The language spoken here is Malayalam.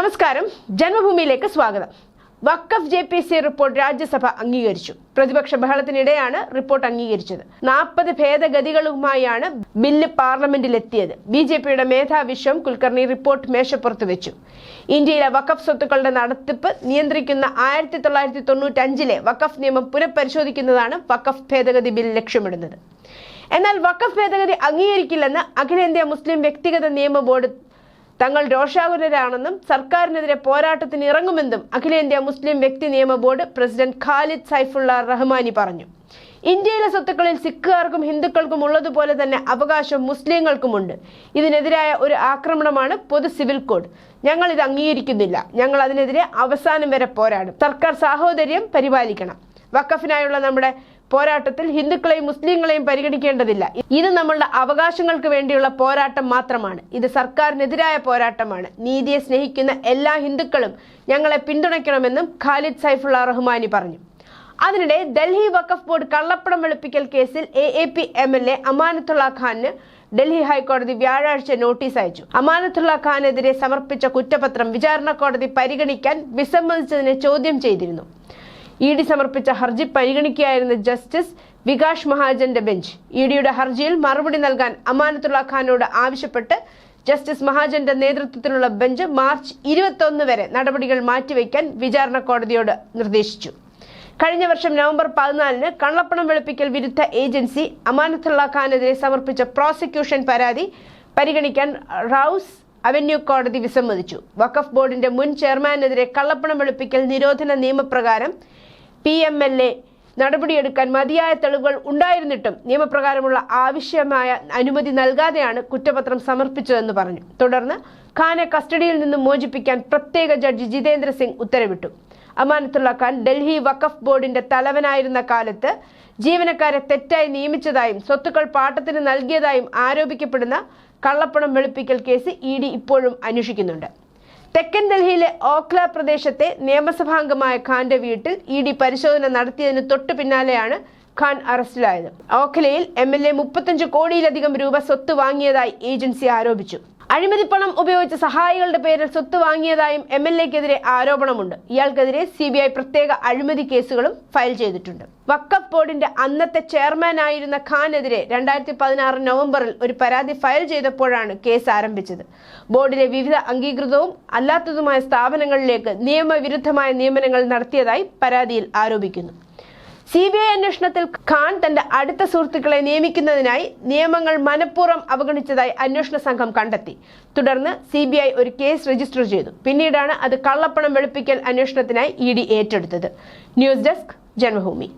നമസ്കാരം. ജന്മഭൂമിയിലേക്ക് സ്വാഗതം. Waqf J P C report Rajya Sabha അംഗീകരിച്ചു. പ്രതിപക്ഷ ബഹളത്തിനിടെയാണ് റിപ്പോർട്ട് അംഗീകരിച്ചത്. നാൽപ്പത് ഭേദഗതികളുമായാണ് ബില്ല് പാർലമെന്റിലെത്തിയത്. ബി ജെ പിയുടെ മേധാവിശ്വം കുൽക്കർണി റിപ്പോർട്ട് മേശപ്പുറത്ത് വെച്ചു. ഇന്ത്യയിലെ വക്കഫ് സ്വത്തുക്കളുടെ നടത്തിപ്പ് നിയന്ത്രിക്കുന്ന ആയിരത്തി തൊള്ളായിരത്തി തൊണ്ണൂറ്റഞ്ചിലെ വഖഫ് നിയമം പുനഃപരിശോധിക്കുന്നതാണ് വക്കഫ് ഭേദഗതി ബിൽ ലക്ഷ്യമിടുന്നത്. എന്നാൽ വക്കഫ് ഭേദഗതി അംഗീകരിക്കില്ലെന്ന് അഖിലേന്ത്യാ മുസ്ലിം വ്യക്തിഗത നിയമ ബോർഡ് തങ്ങൾ രോഷാകുലരാണെന്നും സർക്കാരിനെതിരെ പോരാട്ടത്തിന് ഇറങ്ങുമെന്നും അഖിലേന്ത്യാ മുസ്ലിം വ്യക്തി നിയമ ബോർഡ് പ്രസിഡന്റ് ഖാലിദ് സൈഫുള്ള റഹ്മാനി പറഞ്ഞു. ഇന്ത്യയിലെ സ്വത്തുക്കളിൽ സിഖുകാർക്കും ഹിന്ദുക്കൾക്കും ഉള്ളതുപോലെ തന്നെ അവകാശം മുസ്ലിങ്ങൾക്കുമുണ്ട്. ഇതിനെതിരായ ഒരു ആക്രമണമാണ് പൊതു സിവിൽ കോഡ്. ഞങ്ങൾ ഇത് അംഗീകരിക്കുന്നില്ല. ഞങ്ങൾ അതിനെതിരെ അവസാനം വരെ പോരാടും. സർക്കാർ സാഹോദര്യം പരിപാലിക്കണം. വക്കഫിനായുള്ള നമ്മുടെ പോരാട്ടത്തിൽ ഹിന്ദുക്കളെയും മുസ്ലിങ്ങളെയും പരിഗണിക്കേണ്ടതില്ല. ഇത് നമ്മളുടെ അവകാശങ്ങൾക്ക് വേണ്ടിയുള്ള പോരാട്ടം മാത്രമാണ്. ഇത് സർക്കാരിനെതിരായ പോരാട്ടമാണ്. നീതിയെ സ്നേഹിക്കുന്ന എല്ലാ ഹിന്ദുക്കളും ഞങ്ങളെ പിന്തുണയ്ക്കണമെന്നും ഖാലിദ് സൈഫുള്ള റഹ്മാനി പറഞ്ഞു. അതിനിടെ ഡൽഹി വഖഫ് ബോർഡ് കള്ളപ്പണം വെളുപ്പിക്കൽ കേസിൽ A A P M L A Amanatullah Khan Delhi ഹൈക്കോടതി വ്യാഴാഴ്ച നോട്ടീസ് അയച്ചു. അമാനത്തുള്ള ഖാനെതിരെ സമർപ്പിച്ച കുറ്റപത്രം വിചാരണ കോടതി പരിഗണിക്കാൻ വിസമ്മതിച്ചതിനെ ചോദ്യം ചെയ്തിരുന്നു. ഇ ഡി സമർപ്പിച്ച ഹർജി പരിഗണിക്കുകയായിരുന്ന ജസ്റ്റിസ് വികാഷ് മഹാജന്റെ ബെഞ്ച്. ഇ ഡിയുടെ ഹർജിയിൽ മറുപടി നൽകാൻ അമാനത്തുള്ള ഖാനോട് ആവശ്യപ്പെട്ട് ജസ്റ്റിസ് മഹാജന്റെ നേതൃത്വത്തിലുള്ള ബെഞ്ച് മാർച്ച് ഇരുപത്തൊന്ന് വരെ നടപടികൾ മാറ്റിവെക്കാൻ വിചാരണ കോടതിയോട് നിർദ്ദേശിച്ചു. കഴിഞ്ഞ വർഷം നവംബർ പതിനാലിന് കള്ളപ്പണം വെളുപ്പിക്കൽ വിരുദ്ധ ഏജൻസി അമാനത്തുള്ള ഖാനെതിരെ സമർപ്പിച്ച പ്രോസിക്യൂഷൻ പരാതി പരിഗണിക്കാൻ റൌസ് അവന്യൂ കോടതി വിസമ്മതിച്ചു. വഖഫ് ബോർഡിന്റെ മുൻ ചെയർമാനെതിരെ കള്ളപ്പണം വെളുപ്പിക്കൽ നിരോധന നിയമപ്രകാരം പി എം എൽ എ നടപടിയെടുക്കാൻ മതിയായ തെളിവുകൾ ഉണ്ടായിരുന്നിട്ടും നിയമപ്രകാരമുള്ള ആവശ്യമായ അനുമതി നൽകാതെയാണ് കുറ്റപത്രം സമർപ്പിച്ചതെന്ന് പറഞ്ഞു. തുടർന്ന് ഖാനെ കസ്റ്റഡിയിൽ നിന്ന് മോചിപ്പിക്കാൻ പ്രത്യേക ജഡ്ജി ജിതേന്ദ്ര സിംഗ് ഉത്തരവിട്ടു. അമാനത്തുള്ള ഖാൻ ഡൽഹി വഖഫ് ബോർഡിന്റെ തലവനായിരുന്ന കാലത്ത് ജീവനക്കാരെ തെറ്റായി നിയമിച്ചതായും സ്വത്തുക്കൾ പാട്ടത്തിന് നൽകിയതായും ആരോപിക്കപ്പെടുന്ന കള്ളപ്പണം വെളുപ്പിക്കൽ കേസ് ഇ ഡി ഇപ്പോഴും അന്വേഷിക്കുന്നുണ്ട്. തെക്കൻ ഡൽഹിയിലെ ഓഖ്ല പ്രദേശത്തെ നിയമസഭാംഗമായ ഖാന്റെ വീട്ടിൽ ഇ ഡി പരിശോധന നടത്തിയതിന് തൊട്ടു പിന്നാലെയാണ് ഖാൻ അറസ്റ്റിലായത്. ഓഖ്ലയിൽ എം എൽ എ മുപ്പത്തഞ്ച് കോടിയിലധികം രൂപ സ്വത്ത് വാങ്ങിയതായി ഏജൻസി ആരോപിച്ചു. അഴിമതിപ്പണം ഉപയോഗിച്ച് സഹായികളുടെ പേരിൽ സ്വത്ത് വാങ്ങിയതായും എം എൽ എക്കെതിരെ ആരോപണമുണ്ട്. ഇയാൾക്കെതിരെ സി ബി ഐ പ്രത്യേക അഴിമതി കേസുകളും ഫയൽ ചെയ്തിട്ടുണ്ട്. വക്കഫ് ബോർഡിന്റെ അന്നത്തെ ചെയർമാനായിരുന്ന ഖാനെതിരെ രണ്ടായിരത്തി പതിനാറ് നവംബറിൽ ഒരു പരാതി ഫയൽ ചെയ്തപ്പോഴാണ് കേസ് ആരംഭിച്ചത്. ബോർഡിലെ വിവിധ അംഗീകൃതവും അല്ലാത്തതുമായ സ്ഥാപനങ്ങളിലേക്ക് നിയമവിരുദ്ധമായ നിയമനങ്ങൾ നടത്തിയതായി പരാതിയിൽ ആരോപിക്കുന്നു. സി ബി ഐ അന്വേഷണത്തിൽ ഖാൻ തന്റെ അടുത്ത സുഹൃത്തുക്കളെ നിയമിക്കുന്നതിനായി നിയമങ്ങൾ മനഃപൂർവം അവഗണിച്ചതായി അന്വേഷണ സംഘം കണ്ടെത്തി. തുടർന്ന് സി ബി ഐ ഒരു കേസ് രജിസ്റ്റർ ചെയ്തു. പിന്നീടാണ് അത് കള്ളപ്പണം വെളുപ്പിക്കൽ അന്വേഷണത്തിനായി ഇ ഡി ഏറ്റെടുത്തത്. News desk Janmabhumi.